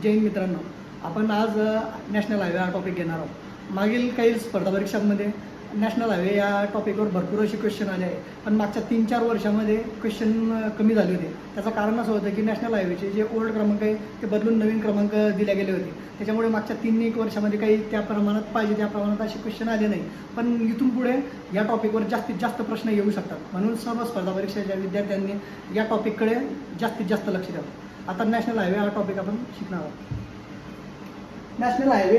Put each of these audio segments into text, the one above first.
जैन मित्रांनो. आपण आज नॅशनल हायवे हा टॉपिक घेणार आहोत. मागील काही स्पर्धा परीक्षांमध्ये नॅशनल हायवे या टॉपिकवर भरपूर असे क्वेश्चन आले आहे पण मागच्या तीन चार वर्षामध्ये क्वेश्चन कमी झाले होते. त्याचं कारण असं होतं की नॅशनल हायवेचे जे ओल्ड क्रमांक आहे ते बदलून नवीन क्रमांक दिले गेले होते. त्याच्यामुळे मागच्या तीन एक वर्षामध्ये काही त्या प्रमाणात पाहिजे त्या प्रमाणात असे क्वेश्चन आले नाही. पण इथून पुढे या टॉपिकवर जास्तीत जास्त प्रश्न येऊ शकतात. म्हणून सर्व स्पर्धा परीक्षेच्या विद्यार्थ्यांनी या टॉपिककडे जास्तीत जास्त लक्ष द्यावं. आता नॅशनल हायवे हा टॉपिक आपण शिकणार आहोत. नॅशनल हायवे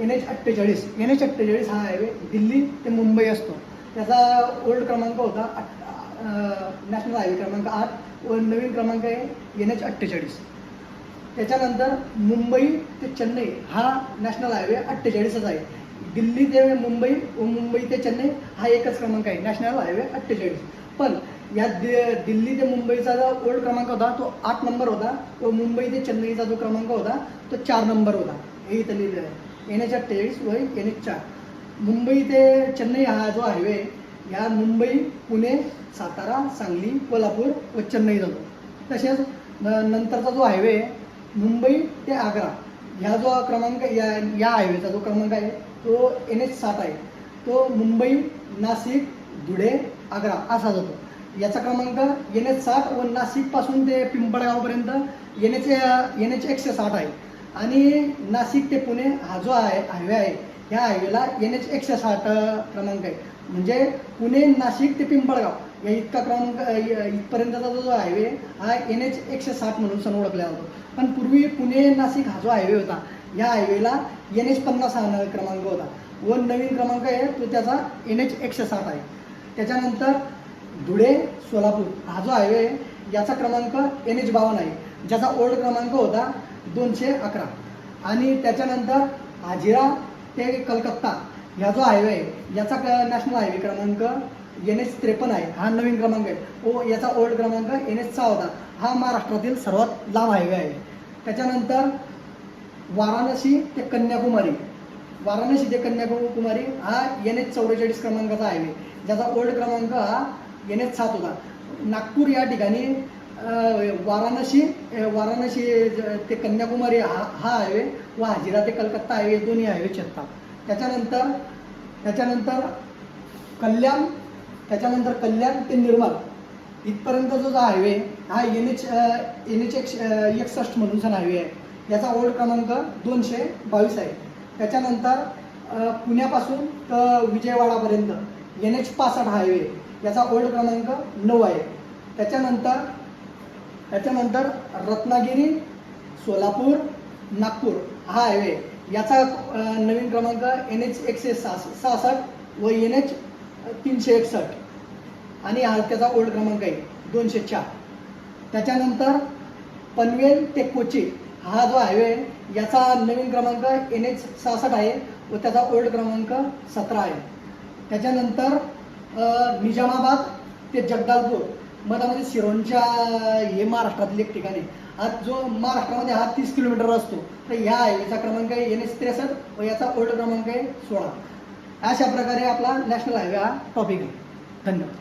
एन एच अठ्ठेचाळीस. एन एच अठ्ठेचाळीस हा हायवे दिल्ली ते मुंबई असतो. त्याचा ओल्ड क्रमांक होता नॅशनल हायवे क्रमांक आठ व नवीन क्रमांक आहे एन एच अठ्ठेचाळीस. त्याच्यानंतर मुंबई ते चेन्नई हा नॅशनल हायवे अठ्ठेचाळीसच आहे. दिल्ली ते मुंबई व मुंबई ते चेन्नई हा एकच क्रमांक आहे नॅशनल हायवे अठ्ठेचाळीस. पण या दि- दिल्ली ते मुंबईचा जो ओल्ड क्रमांक होता तो आठ नंबर होता. व मुंबई ते चेन्नईचा जो क्रमांक होता तो चार नंबर होता. हे इथं लिहिलं आहे. एन एच अठ्ठेचाळीस व एन एच चार. मुंबई ते चेन्नई हा जो हायवे या मुंबई पुणे सातारा सांगली कोल्हापूर व चेन्नई जातो तसेच न- नंतरचा जो हायवे आहे मुंबई ते आग्रा ह्या जो क्रमांक या या हायवेचा जो क्रमांक आहे तो एन एच सात आहे. तो मुंबई नाशिक धुळे आग्रा असा जातो. याचा क्रमांक एन एच साठ व नाशिकपासून ते पिंपळगावपर्यंत एन एच एन एच एकशे साठ आहे. आणि नाशिक ते पुणे हा जो आहे हायवे आहे ह्या हायवेला एन एच एकशे साठ क्रमांक आहे. म्हणजे पुणे नाशिक ते पिंपळगाव या इतका क्रमांक इथपर्यंतचा जो हायवे हा एन एच एकशे साठ म्हणून सण ओळखला जातो. पण पूर्वी पुणे नाशिक हा जो हायवे होता या हायवेला एन एच पन्नास हा क्रमांक होता. व नवीन क्रमांक आहे तो त्याचा एन एच एकशे साठ आहे. त्याच्यानंतर धुळे सोलापूर. हा जो हायवे आहे याचा क्रमांक एन एच बावन्न आहे. ज्याचा ओल्ड क्रमांक होता दोनशे अकरा. आणि त्याच्यानंतर हाजिरा ते कलकत्ता. ह्या जो हायवे आहे याचा नॅशनल हायवे क्रमांक एन एच त्रेपन्न आहे. हा नवीन क्रमांक आहे. ओ याचा ओल्ड क्रमांक एन एच सहा होता. हा महाराष्ट्रातील सर्वात लांब हायवे आहे. त्याच्यानंतर वाराणसी ते कन्याकुमारी. वाराणसी ते कन्याकुमारी हा एन एच चौवेचाळीस क्रमांकाचा हायवे ज्याचा ओल्ड क्रमांक हा एन एच सात होता. नागपूर या ठिकाणी वाराणसी वाराणसी ते कन्याकुमारी हा हा हायवे व हाजिरा ते कलकत्ता हायवे दोन्ही हायवे छेदतात त्याच्यानंतर त्याच्यानंतर कल्याण त्याच्यानंतर कल्याण ते निर्मल. इथपर्यंत जो जो हायवे हा एन एच एन एच एकशे एकसष्ट म्हणून हायवे आहे. याचा ओल्ड क्रमांक दोनशे बावीस आहे. त्याच्यानंतर पुण्यापासून तर विजयवाडापर्यंत एन एच पासष्ट हायवे याचा ओल्ड क्रमांक नऊ आहे. त्याच्यानंतर त्याच्यानंतर रत्नागिरी सोलापूर नागपूर हा हायवे याचा नवीन क्रमांक एन एच एकशे सहास सहासष्ट व एन एच तीनशे एकसष्ट. आणि हा त्याचा ओल्ड क्रमांक आहे दोनशे चार. त्याच्यानंतर पनवेल ते कोची हा जो हायवे आहे याचा नवीन क्रमांक एन एच सहासष्ट आहे व त्याचा ओल्ड क्रमांक सतरा आहे. त्याच्यानंतर निजामाबाद ते जगदालपूर मधामध्ये सिरोंच्या हे महाराष्ट्रातील एक ठिकाणी आज जो महाराष्ट्रामध्ये हा तीस किलोमीटर असतो तर ह्या याचा क्रमांक आहे एन एस त्रेसष्ट व याचा ओल्ड क्रमांक आहे सोळा. अशा प्रकारे आपला नॅशनल हायवे हा टॉपिक आहे. धन्यवाद.